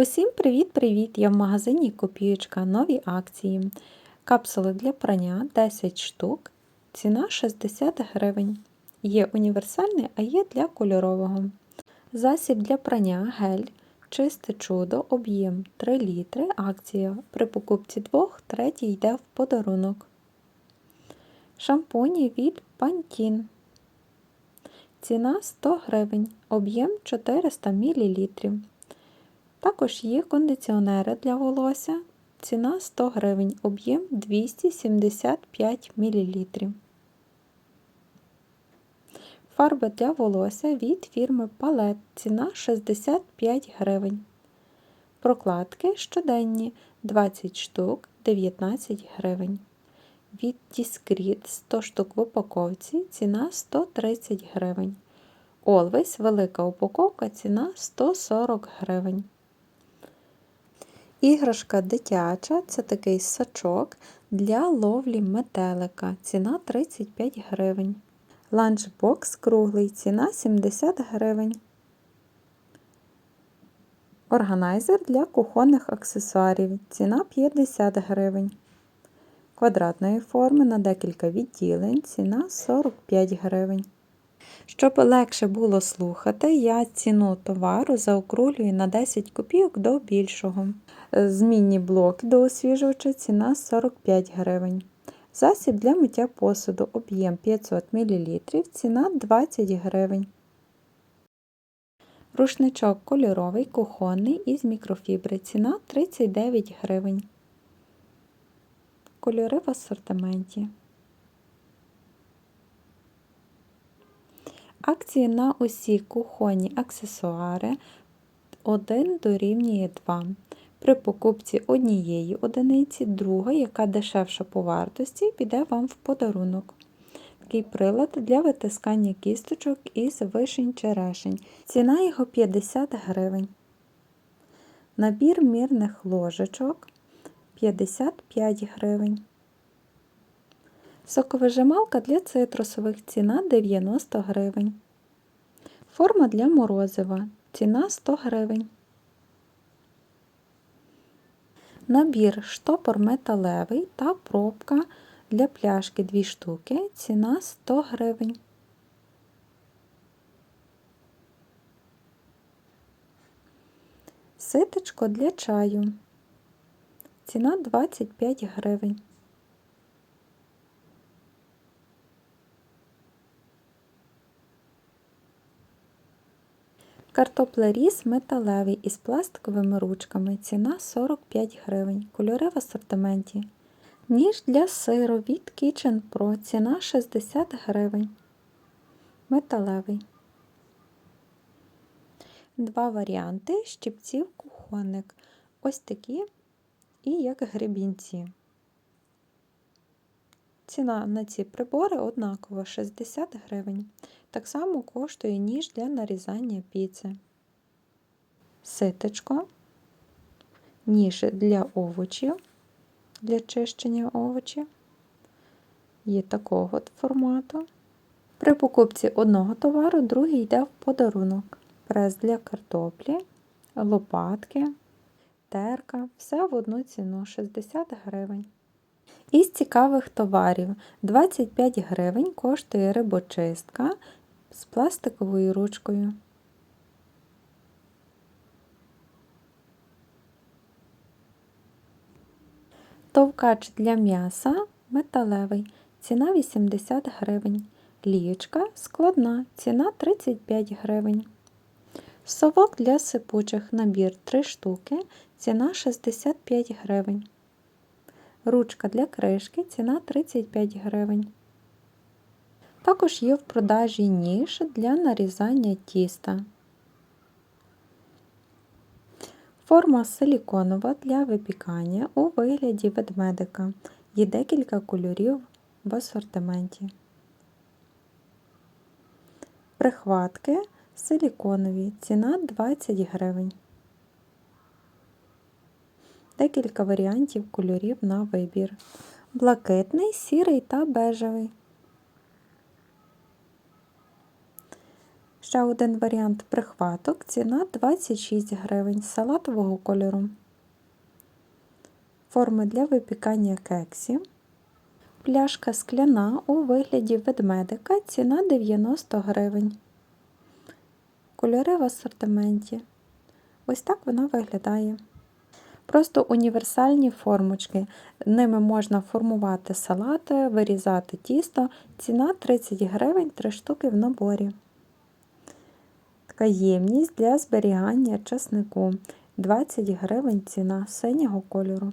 Усім привіт-привіт! Я в магазині Копієчка. Нові акції. Капсули для прання 10 штук. Ціна 60 гривень. Є універсальний, а є для кольорового. Засіб для прання гель. Чисте чудо, об'єм 3 літри. Акція. При покупці двох, третій йде в подарунок. Шампуні від Pantene. Ціна 100 гривень. Об'єм 400 мл. Також є кондиціонери для волосся. Ціна 100 гривень, об'єм 275 мл. Фарба для волосся від фірми Palette. Ціна 65 гривень. Прокладки щоденні 20 штук 19 гривень. Від Discreet 100 штук в упаковці ціна 130 гривень. Always велика упаковка ціна 140 гривень. Іграшка дитяча це такий сачок для ловлі метелика. Ціна 35 гривень. Ланчбокс круглий, ціна 70 гривень. Органайзер для кухонних аксесуарів. Ціна 50 гривень. Квадратної форми на декілька відділень. Ціна 45 гривень. Щоб легше було слухати, я ціну товару заокруглюю на 10 копійок до більшого. Змінні блоки до освіжувача ціна 45 гривень. Засіб для миття посуду об'єм 500 мл, ціна 20 гривень. Рушничок кольоровий кухонний із мікрофібри. Ціна 39 гривень. Кольори в асортименті. Акції на усі кухонні аксесуари 1 дорівнює 2. При покупці однієї одиниці, друга, яка дешевша по вартості, піде вам в подарунок. Такий прилад для витискання кісточок із вишень черешень. Ціна його 50 гривень. Набір мірних ложечок 55 гривень. Соковижималка для цитрусових ціна 90 гривень. Форма для морозива ціна 100 гривень. Набір штопор металевий та пробка для пляшки 2 штуки. Ціна 100 гривень. Ситочко для чаю. Ціна 25 гривень. Картоплеріз металевий із пластиковими ручками. Ціна 45 гривень. Кольори в асортименті. Ніж для сиру від Kitchen Pro. Ціна 60 гривень. Металевий. Два варіанти щипців кухонник. Ось такі і як гребінці. Ціна на ці прибори однакова 60 гривень. Так само коштує ніж для нарізання піци. Ситочко, ніж для овочів, для чищення овочів. Є такого формату. При покупці одного товару другий йде в подарунок. Прес для картоплі, лопатки, терка. Все в одну ціну 60 гривень. Із цікавих товарів 25 гривень коштує рибочистка з пластиковою ручкою. Товкач для м'яса металевий. Ціна 80 гривень. Лієчка складна, ціна 35 гривень. Совок для сипучих набір 3 штуки, ціна 65 гривень. Ручка для кришки ціна 35 гривень. Також є в продажі ніж для нарізання тіста. Форма силіконова для випікання у вигляді ведмедика. Є декілька кольорів в асортименті. Прихватки силіконові. Ціна 20 гривень. Декілька варіантів кольорів на вибір. Блакитний, сірий та бежевий. Ще один варіант прихваток. Ціна 26 гривень салатового кольору. Форми для випікання кексів. Пляшка скляна у вигляді ведмедика. Ціна 90 гривень. Кольори в асортименті. Ось так вона виглядає. Просто універсальні формочки. Ними можна формувати салати, вирізати тісто. Ціна 30 гривень 3 штуки в наборі. Така ємність для зберігання часнику. 20 гривень ціна синього кольору.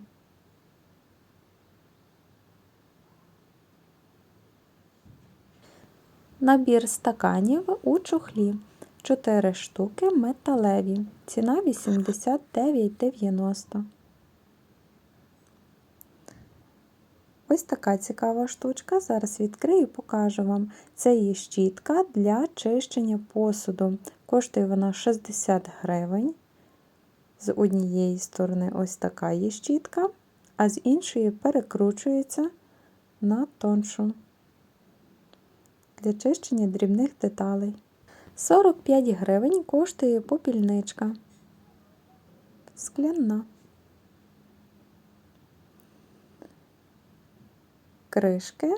Набір стаканів у чохлі. 4 штуки металеві. Ціна 89,90. Ось така цікава штучка. Зараз відкрию і покажу вам. Це є щітка для чищення посуду. Коштує вона 60 гривень. З однієї сторони ось така є щітка, а з іншої перекручується на тоншу для чищення дрібних деталей. 45 гривень коштує попільничка. Скляна. Кришки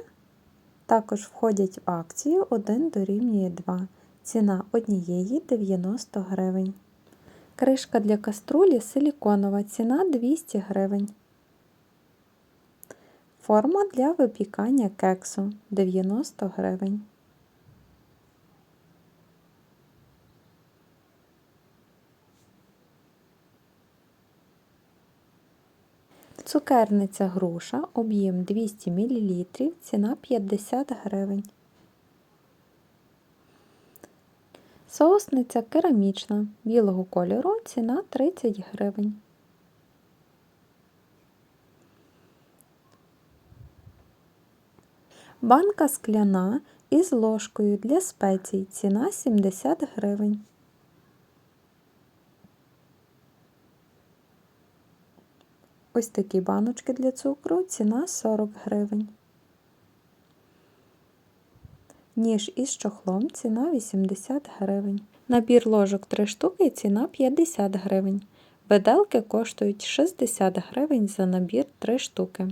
також входять в акцію 1 дорівнює 2. Ціна однієї 90 гривень. Кришка для каструлі силіконова. Ціна 200 гривень. Форма для випікання кексу 90 гривень. Цукерниця груша, об'єм 200 мл, ціна 50 гривень. Соусниця керамічна білого кольору, ціна 30 гривень. Банка скляна із ложкою для спецій, ціна 70 гривень. Ось такі баночки для цукру, ціна 40 гривень. Ніж із чохлом ціна 80 гривень. Набір ложок 3 штуки ціна 50 гривень. Виделки коштують 60 гривень за набір 3 штуки.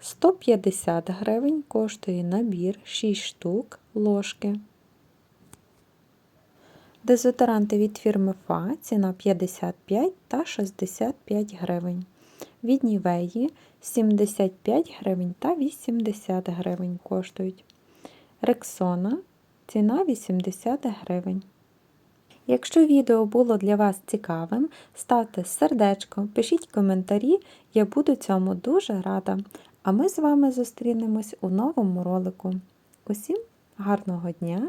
150 гривень коштує набір 6 штук ложки. Дезодоранти від фірми Фа ціна 55 та 65 гривень. Від Нівеї 75 гривень та 80 гривень коштують. Рексона ціна 80 гривень. Якщо відео було для вас цікавим, ставте сердечко, пишіть коментарі, я буду цьому дуже рада. А ми з вами зустрінемось у новому ролику. Усім гарного дня!